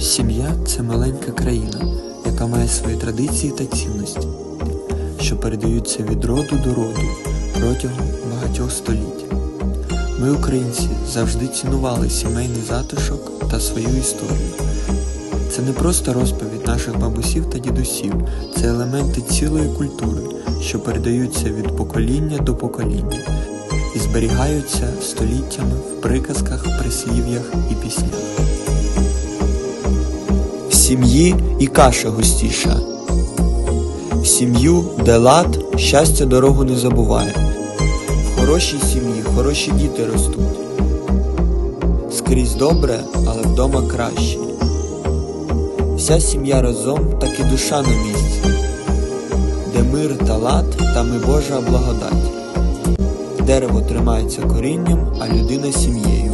Сім'я це маленька країна, яка має свої традиції та цінності, що передаються від роду до роду протягом багатьох століть. Ми, українці, завжди цінували сімейний затишок та свою історію. Це не просто розповідь наших бабусів та дідусів, це елементи цілої культури, що передаються від покоління до покоління і зберігаються століттями в приказках, прислів'ях і піснях. Сім'ї і каша густіша. Сім'ю, де лад, щастя дорогу не забуває. В хорошій сім'ї хороші діти ростуть. Скрізь добре, але вдома краще. Вся сім'я разом, так і душа на місці. Де мир та лад, там і Божа благодать. Дерево тримається корінням, а людина сім'єю.